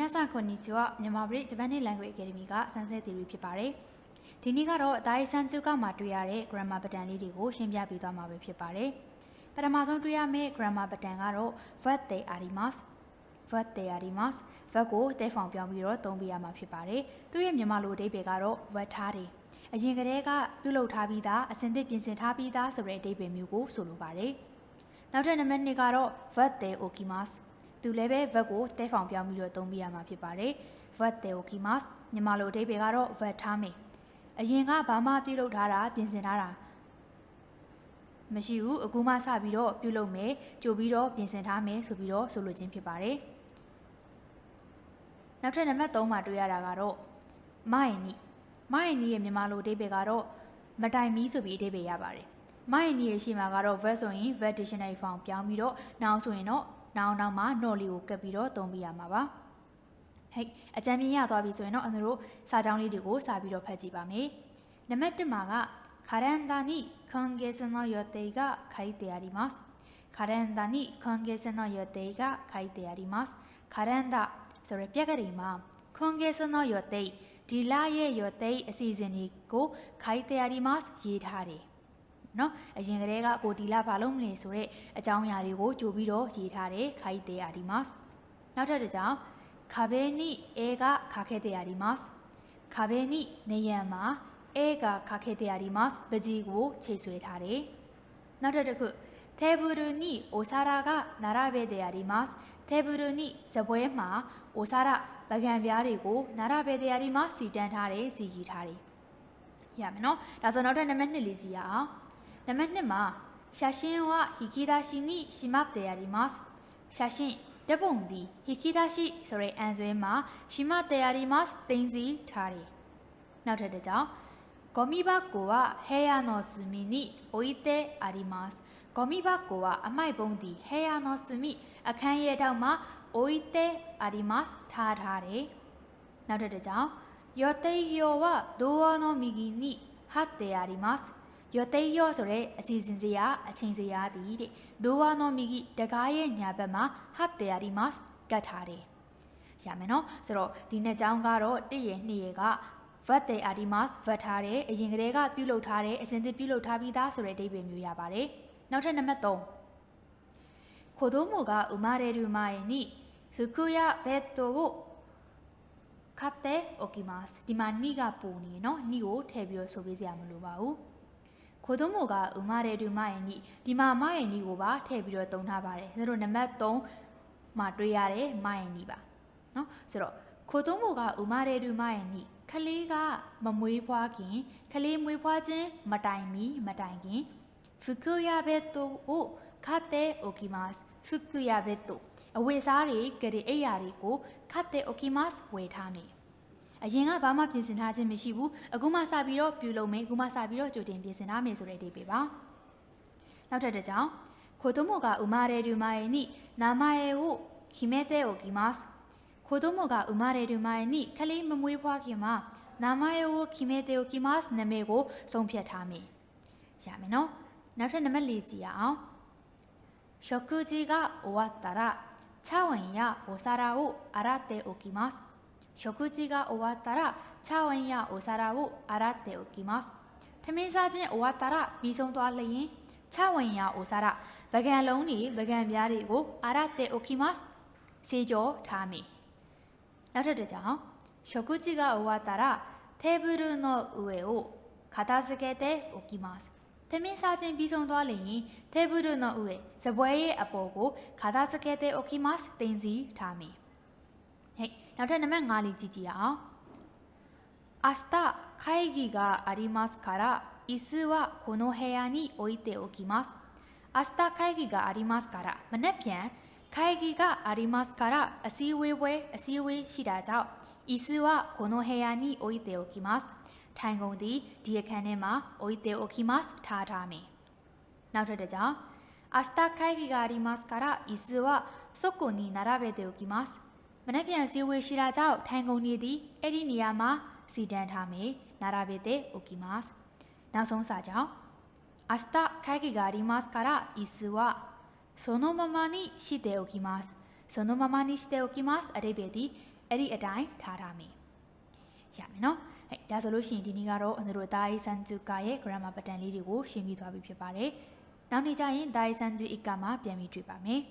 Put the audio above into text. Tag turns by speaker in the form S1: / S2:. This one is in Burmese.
S1: နာဆာခွန်နီချောမြန်မာပြည်ဂျပန်နေ Language Academy ကစမ်းစစ်သီရီဖြစ်ပါတယ်။ဒီနေ့ကတော့အသားအဆန်းကျုကမှာတွေ့ရတဲ့ grammar pattern လေးတွေကိုရှင်းပြပေးသွားမှာပဲဖြစ်ပါတယ်။ပထမဆုံးတွေ့ရမယ့် grammar pattern ကတော့ verb de arimas verb de arimas verb ကိုတဲဖောင်ပြောင်းပြီးတော့သုံးပြရမှာဖြစ်ပါတယ်။သူ့ရဲ့မြန်မာလိုအဓိပ္ပာယ်ကတော့ verb ထားတယ်။အရင်ကတည်းကပြုလုပ်ထားပြီးသားအစင်သစ်ပြင်ဆင်ထားပြီးသားဆိုတဲ့အဓိပ္ပာယ်မျိုးကိုဆိုလိုပါတယ်။နောက်ထပ်နံပါတ်2ကတော့ verb de okimas သူလည်းပဲဗတ်ကိုတဲဖောင်ပြောင်းပြီးတော့သုံးပြရမှာဖြစ်ပါတယ်ဗတ်တေအိုကီမတ်မြန်မာလိုအဓိပ္ပာယ်ကတော့ဗတ်ထားမယ်အရင်ကဘာမှပြုလုပ်ထားတာပြင်ဆင်ထားတာမရှိဘူးအခုမှစပြီးတော့ပြုလုပ်မယ်ကြိုပြီးတော့ပြင်ဆင်ထားမယ်ဆိုပြီးတော့ဆိုလိုခြင်းဖြစ်ပါတယ်နောက်ထပ်နံပါတ်3မှာတွေ့ရတာကတော့မယင်နီမယင်နီရဲ့မြန်မာလိုအဓိပ္ပာယ်ကတော့မတိုင်မီဆိုပြီးအဓိပ္ပာယ်ရပါတယ်မယင်နီရဲ့ရှေ့မှာကတော့ verb ဆိုရင် verb dictionary form ပြောင်းပြီးတော့ noun ဆိုရင်တော့ နောက်နောက်မှာ not လေးကိုကပ်ပြီးတော့သုံးပြရမှာပါဟဲ့အကြံပြင်းရသွားပြီဆိုရင်တော့အနတို့စာကြောင်းလေးတွေကိုစာပြီးတော့ဖတ်ကြည့်ပါမယ်နံပါတ်1မှာကカレンダーに今月の予定が書いてありますカレンダーに今月の予定が書いてありますカレンダーဆိုရပြက်ကလေးမှာ今月の予定ဒီလရဲ့予定အစီအစဉ်တွေကို書いてありますရေးထားတယ် နော်အရင်ကတည်းကကိုဒီလာဘာလို့မလဲဆိုတော့အကြောင်းအရာတွေကိုကြိုပြီးတော့ရေးထားတယ်ခိုက်တဲ့အာဒီမတ်နောက်ထပ်တစ်ကြောင်းခါဘေနီအေကခါခဲ့တဲ့အာဒီမတ်ခါဘေနီနေရန်မှာအေကခါခဲ့တဲ့အာဒီမတ်ပကြီးကိုချိတ်ဆွဲထားတယ်နောက်ထပ်တစ်ခုテーブルにお皿が並べてありますテーブルにဇပွဲမှာお皿ပကံပြားတွေကို並べてありますစီတန်းထားတယ်စီကြီးထားတယ်ရမယ်နော်ဒါဆိုနောက်ထပ်နံပါတ်2လေးကြည့်ရအောင် နံပါတ်2မှာ写真は引き出しにしまってあります写真ဓပုံဒီ引き出しဆိုတဲ့အန်ဆွဲမှာしまってありますတင်စီထားတယ်နောက်ထပ်တစ်ကြောင်းゴミ箱は部屋の隅に置いてありますゴミ箱はအမိုက်ပုံးဒီ部屋の隅အခန်းရဲ့ထောက်မှာ置いてありますထားထားတယ်နောက်ထပ်တစ်ကြောင်း予定表はドアの右に貼ってあります ရသိရော့ဆိုတဲ့အစီအစဉ်စရာအချိန်စရာသည်တဲ့ဒိုဝါနောမီကီတကားရဲ့ညာဘက်မှာဟတ်တရာဒီမတ်ကတ်ထားတယ်ရမယ်နော်ဆိုတော့ဒီနှစ်ကြောင်းကတော့တရနှစ်ရကဗတ်တဲ့အာဒီမတ်ဗတ်ထားတဲ့အရင်ကတည်းကပြုလုပ်ထားတဲ့အစဉ်သစ်ပြုလုပ်ထားပြီးသားဆိုတဲ့အဓိပ္ပာယ်မျိုးရပါတယ်နောက်ထပ်နံပါတ်3ခိုဒိုမိုကဥမာရေရူမာယေနိဖူကူယာဘက်တိုကိုခတ်တဲ့အိုကီမတ်ဒီမှာနိကပုံနေနော်နိကိုထည့်ပြီးတော့ဆိုပေးစရာမလိုပါဘူး ခိုးသွုံးမိုကဥမာတဲ့တူမရဲ့နီဒီမှာမရဲ့နီကိုပါထည့်ပြီးတော့သုံးထားပါတယ်ဆိုတော့နံပါတ်3မှာတွေ့ရတဲ့မရဲ့နီပါနော်ဆိုတော့ခိုးသွုံးမိုကဥမာတဲ့တူမရဲ့နီခလေးကမမွေးဖွားခင်ခလေးမွေးဖွားခြင်းမတိုင်မီမတိုင်ခင်ฟุกุยาเบโตโอคาเตโอกิมัสฟุกุยาเบโตအဝေစားတွေကရေအိယာတွေကိုခတ်တဲ့ okimas ဝေထားမိ အရင်ကဘာမှပြင်ဆင်ထားခြင်းမရှိဘူးအခုမှစပြီးတော့ပြုလုပ်မယ်အခုမှစပြီးတော့ကြိုတင်ပြင်ဆင်ထားမယ်ဆိုတဲ့အဓိပ္ပာယ်ပါနောက်ထပ်တစ်ကြောင်း子供が生まれる前に名前を決めておきます子供が生まれる前にကလေးမမွေးဖွားခင်မှာ名前を決めておきますနာမည်ကိုဆုံးဖြတ်ထားမယ်ရမယ်နော်နောက်ထပ်နံပါတ်၄ကြည့်ရအောင်食事が終わったら茶碗やお皿を洗っておきます 食事が終わったら茶碗やお皿を洗っておきますထမင်းစားခြင်း終わったらပြီးဆုံးသွားလျင်茶碗やお皿ပကံလုံးတွေပကံပြားတွေကို洗っておきますစေကြောထားမိနောက်ထပ်တစ်ကြောင်း食事が終わったらテーブルの上を片付けておきますသမင်းစားခြင်းပြီးဆုံးသွားလျင်テーブルの上ဇပွဲရဲ့အပေါ်ကို片付けておきますတင်စီထားမိ ဟဲ့နောက်ထပ်နံပါတ်5လေးကြည့်ကြည့်အောင်明日会議がありますから椅子はこの部屋に置いておきます明日会議がありますからမနေ့ပြန်会議がありますからအစည်းအဝေးပွဲအစည်းအဝေးရှိတာကြောင့်椅子はこの部屋に置いておきますထိုင်ကုန်သည်ဒီအခန်းထဲမှာ置いておきますထားထားမယ်နောက်ထပ်တစ်ကြောင်း明日会議がありますから椅子はそこに並べておきます မနေ့ပြန်စည်းဝေးရှိတာကြောင့်ထိုင်ကုန်နေသည်အဲ့ဒီနေရာမှာစီတန်းထားမယ်並べておきますနောက်ဆုံးစာကြောင်း明日会議がありますから椅子はそのままにしておきますそのままにしておきますအရိပ်ပဲဒီ အဲ့ဒီအတိုင်းထားထားမယ်ရမယ်နော်ဟဲ့ဒါဆိုလို့ရှိရင်ဒီနေ့ကတော့အန်တို့ဒါအိဆန်ဂျူကာရဲ့ grammar pattern လေးတွေကိုရှင်းပြသွားပြီဖြစ်ပါတယ်နောက်နေ့ကျရင်ဒါအိဆန်ဂျူအီကာမှာပြန်ပြီးတွေ့ပါမယ်